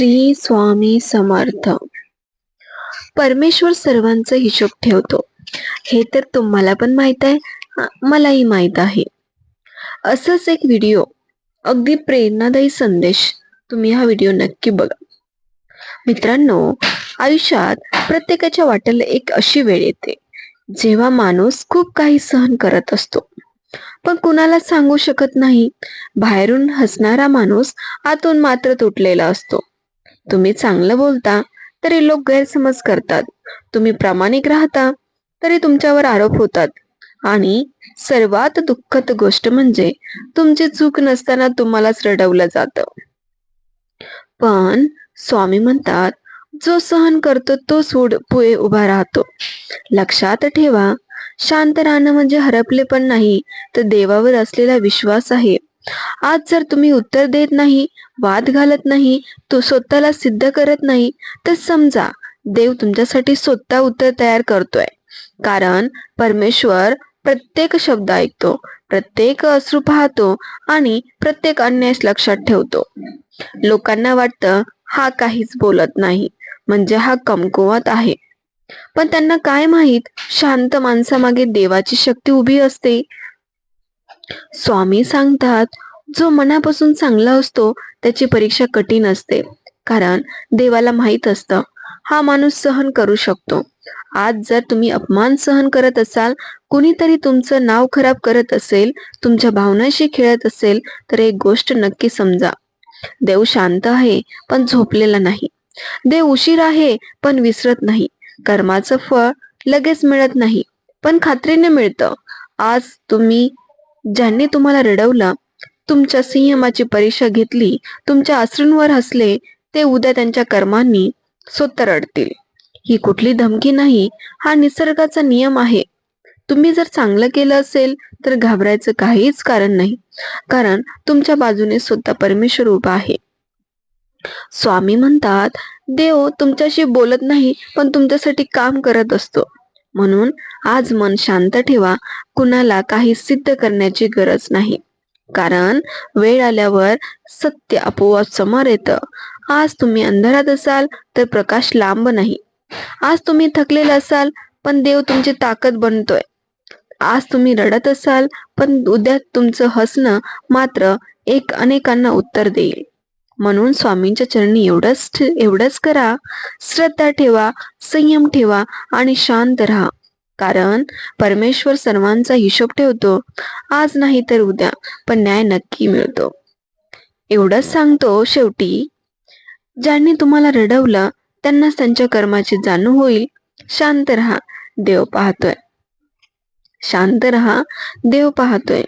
श्री स्वामी समर्थ. परमेश्वर सर्वांचा हिशोब ठेवतो. हे तर तुम्हाला पण माहीत आहे मलाही माहीत आहे. असंच एक व्हिडिओ अगदी प्रेरणादायी संदेश तुम्ही हा व्हिडिओ नक्की बघा. मित्रांनो आयुष्यात प्रत्येकाच्या वाटेला एक अशी वेळ येते जेव्हा माणूस खूप काही सहन करत असतो. पण कुणाला सांगू शकत नाही बाहेरून हसणारा माणूस आतून मात्र तुटलेला असतो. तुम्ही चांगलं बोलता तरी लोक गैरसमज करतात. तुम्ही प्रामाणिक राहता तरी तुमच्यावर आरोप होतात. आणि सर्वात दुःखद गोष्ट म्हणजे तुमची चूक नसताना तुम्हालाच रडवलं जातं. पण स्वामी म्हणतात जो सहन करतो तो सोड पुढे उभा राहतो. लक्षात ठेवा शांत राहणं म्हणजे हरपले पण नाही तर देवावर असलेला विश्वास आहे. आज जर तुम्ही उत्तर देत नाही वाद घालत नाही तो स्वतःला सिद्ध करत नाही तर समजा देव तुमच्यासाठी स्वतः उत्तर तयार करतोय. कारण परमेश्वर प्रत्येक शब्द ऐकतो प्रत्येक अश्रू पाहतो आणि प्रत्येक अन्याय लक्षात ठेवतो. लोकांना वाटतं हा काहीच बोलत नाही म्हणजे हा कमकुवत आहे. पण त्यांना काय माहीत शांत माणसामागे देवाची शक्ती उभी असते? स्वामी सांगतात जो मनापासून चांगला असतो त्याची परीक्षा कठीण असते. कारण देवाला माहीत असतं हा माणूस सहन करू शकतो. आज जर तुम्ही अपमान सहन करत असाल कुणीतरी तुमचं नाव खराब करत असेल तुमच्या भावनाशी खेळत असेल तर एक गोष्ट नक्की समजा. देव शांत आहे पण झोपलेला नाही. देव उशीर आहे पण विसरत नाही. कर्माचं फळ लगेच मिळत नाही पण खात्रीने मिळतं. आज तुम्ही ज्यांनी तुम्हाला रडवलं तुमच्या संयमाची परीक्षा घेतली तुमच्या अश्रूंवर हसले ते उद्या त्यांच्या कर्मांनी स्वतः रडतील. ही कुठली धमकी नाही हा निसर्गाचा नियम आहे. तुम्ही जर चांगलं केलं असेल तर घाबरायचं काहीच कारण नाही. कारण तुमच्या बाजूने सुद्धा परमेश्वर उभा आहे. स्वामी म्हणतात देव तुमच्याशी बोलत नाही पण तुमच्यासाठी काम करत असतो. म्हणून आज मन शांत ठेवा. कुणाला काही सिद्ध करण्याची गरज नाही. कारण वेळ आल्यावर सत्य आपोआप समोर येतं. आज तुम्ही अंधारात असाल तर प्रकाश लांब नाही. आज तुम्ही थकलेला असाल पण देव तुमची ताकद बनतोय. आज तुम्ही रडत असाल पण उद्या तुमचं हसणं मात्र एक अनेकांना उत्तर देईल. म्हणून स्वामींच्या चरणी एवढंच एवढंच करा. श्रद्धा ठेवा संयम ठेवा आणि शांत राहा. कारण परमेश्वर सर्वांचा हिशोब ठेवतो. आज नाही तर उद्या पण न्याय नक्की मिळतो. एवढंच सांगतो शेवटी. ज्यांनी तुम्हाला रडवलं त्यांनाच त्यांच्या कर्माची जाणीव होईल. शांत राहा देव पाहतोय. शांत राहा देव पाहतोय.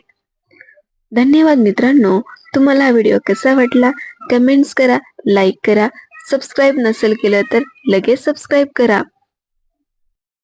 धन्यवाद मित्रांनो. तुम्हाला हा व्हिडिओ कसा वाटला कमेंट्स करा लाईक करा सबस्क्राईब नसेल केलं तर लगेच सबस्क्राईब करा.